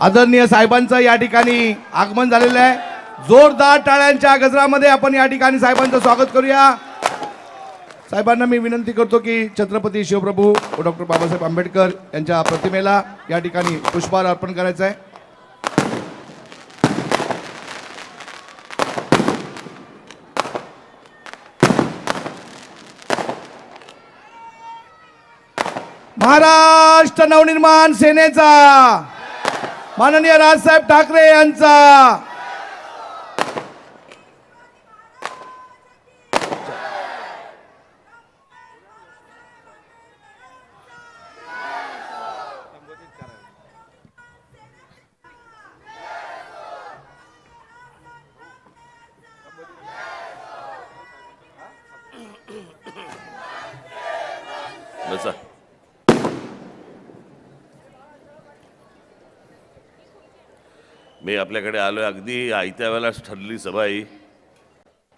आदरणीय साहेबांचं या ठिकाणी आगमन झालेलं आहे. जोरदार टाळ्यांच्या गजरामध्ये आपण या ठिकाणी साहेबांचं स्वागत करूया. साहेबांना मी विनंती करतो की छत्रपती शिवप्रभू व डॉक्टर बाबासाहेब आंबेडकर यांच्या प्रतिमेला या ठिकाणी पुष्पहार अर्पण करायचं आहे. महाराष्ट्र नवनिर्माण सेनेचा माननीय राजसाहेब ठाकरे यांचा. बसा. मी आपल्याकडे आलो अगदी आयत्या वेळेलाच ठरली सभा ही